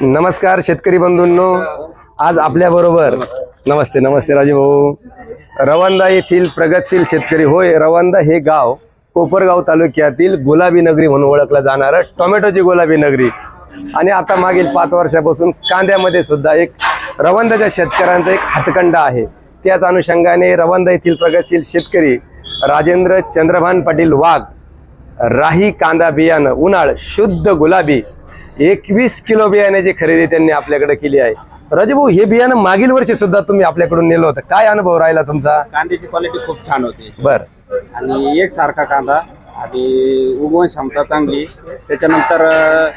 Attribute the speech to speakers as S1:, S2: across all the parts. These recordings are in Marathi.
S1: नमस्कार शेतकरी बंधूंनो. आज आपल्या बरोबर नमस्ते नमस्ते राजू भाऊ. रवंदा येथील प्रगतशील शेतकरी होय. रवंदा हे गाव कोपरगाव तालुक्यातील गुलाबी नगरी म्हणून ओळखलं जाणारं टोमॅटोची गुलाबी नगरी. आणि आता मागील पाच वर्षापासून कांद्यामध्ये सुद्धा एक रवंदाच्या शेतकऱ्यांचा एक हातखंडा आहे. त्याच अनुषंगाने रवंदा येथील प्रगतशील शेतकरी राजेंद्र चंद्रभान पाटील वाघ राही कांदा बियाणं उन्हाळ शुद्ध गुलाबी एकवीस किलो बियाण्याची खरेदी त्यांनी आपल्याकडे केली आहे. राजभाऊ हे बियाणं मागील वर्षी सुद्धा तुम्ही आपल्याकडून नेलं होतं. काय अनुभव राहिला तुमचा?
S2: कांद्याची क्वालिटी खूप छान होती.
S1: बर.
S2: आणि एक सारखा कांदा आणि उगवण क्षमता चांगली. त्याच्यानंतर अं,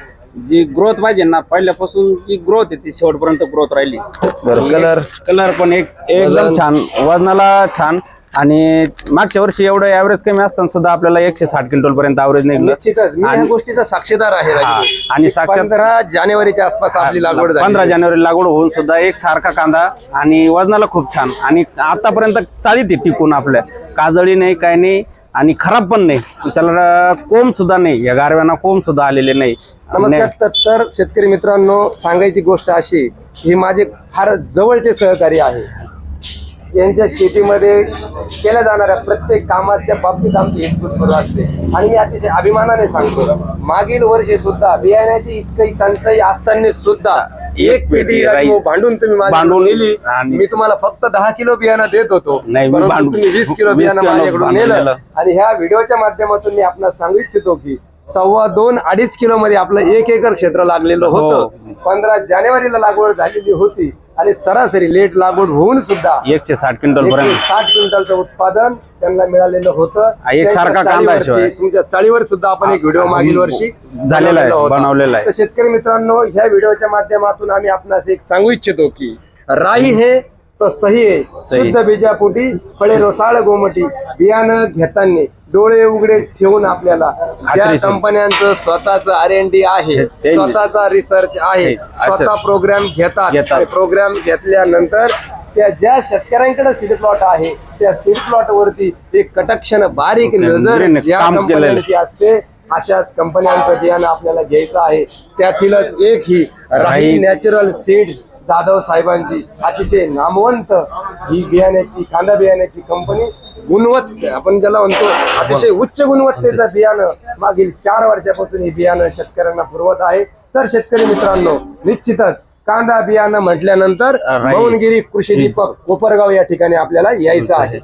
S2: जी ग्रोथ पाहिजे ना पहिल्यापासून जी ग्रोथ आहे ती शेवटपर्यंत ग्रोथ राहिली.
S1: बरं कलर
S2: कलर पण एक एकदम? छान. वजनाला छान. आणि मागच्या वर्षी एवढं ऍव्हरेज कमी असताना सुद्धा आपल्याला एकशे साठ क्विंटल पर्यंत ऍव्हरेज निघलं
S1: निश्चितच. मी या
S2: आणि-
S1: गोष्टीचा साक्षीदार आहे
S2: हा. आणि साक्षात-
S1: पंधरा जानेवारीच्या आसपास आपली लागवड झाली.
S2: पंधरा जानेवारी लागवड होऊन सुद्धा एक सारखा कांदा आणि वजनाला खूप छान. आणि आतापर्यंत चाळीत आहे टिकून आपल्या. काजळी नाही काय नाही आणि खराब पण नाही. त्याला कोंब सुद्धा नाही. या गारव्यांना कोंब सुद्धा आलेले नाही.
S1: नमस्कार तर- तर शेतकरी मित्रांनो सांगायची गोष्ट अशी ही माझे फार जवळचे सहकारी आहे. यांच्या शेतीमध्ये केल्या जाणाऱ्या प्रत्येक कामाच्या बाबतीत आमची सुरू असते. आणि मी अतिशय अभिमानाने सांगतो मागील वर्षी सुद्धा बियाण्याची इतकी टंचाई असताना सुद्धा एक पेटी भांडून तुम्ही
S2: भांडून
S1: नेली मी तुम्हाला फक्त दहा किलो बियाणं देत होतो. तुम्ही वीस किलो बियाणं माझ्याकडून नेलं. आणि ह्या व्हिडिओच्या माध्यमातून मी आपल्याला सांगू इच्छितो की सव्वा दोन अडीच किलो मध्ये आपलं एक एकर क्षेत्र लागलेलं
S2: हो.
S1: होतं पंधरा जानेवारीला लागवड झालेली होती आणि सरासरी लेट लागवड होऊन सुद्धा
S2: एकशे साठ क्विंटल पर्यंत
S1: साठ क्विंटलचं उत्पादन त्यांना मिळालेलं होतं
S2: एक सारखा कांदा शिवाय.
S1: तुमच्या चाळीवर सुद्धा आपण एक व्हिडिओ मागील वर्षी
S2: झालेला आहे. बनवलेला आहे.
S1: तर शेतकरी मित्रांनो ह्या व्हिडिओच्या माध्यमातून आम्ही आपणास एक सांगू इच्छितो की राई हे तर सही आहे
S2: सही.
S1: शुद्ध बीजापोटी फळे रसाळ गोमटी बियाणं घेताना डोळे उघडे ठेवून आपल्याला ज्या
S2: खात्रीशीर.
S1: कंपन्यांचं स्वतःच आर एन डी आहे
S2: ते- ते-
S1: स्वतःचा रिसर्च आहे
S2: ते- अच्छा.
S1: स्वतः प्रोग्राम घेतात
S2: घेतात.
S1: प्रोग्राम घेतल्यानंतर त्या ज्या शेतकऱ्यांकडे सीड प्लॉट आहे त्या सीड प्लॉट वरती एक कटक्षण बारीक नजर
S2: नजरेने
S1: ज्या
S2: काम केलेलं आहे.
S1: कंपन्यांची असते अशाच कंपन्यांचं बियाणं आपल्याला घ्यायचं आहे त्यातीलच एक ही राही
S2: राही-
S1: नॅचरल सीड जाधव साहेबांची अतिशय नामवंत ही बियाण्याची कांदा बियाण्याची कंपनी गुणवत्त आपण ज्याला म्हणतो अतिशय उच्च गुणवत्तेचं बियाणं मागील चार वर्षापासून हे बियाणं शेतकऱ्यांना पुरवत आहे. तर शेतकरी मित्रांनो निश्चितच कांदा बियाणं म्हटल्यानंतर भवनगिरी कृषी दीपक कोपरगाव या ठिकाणी आपल्याला यायचं आहे.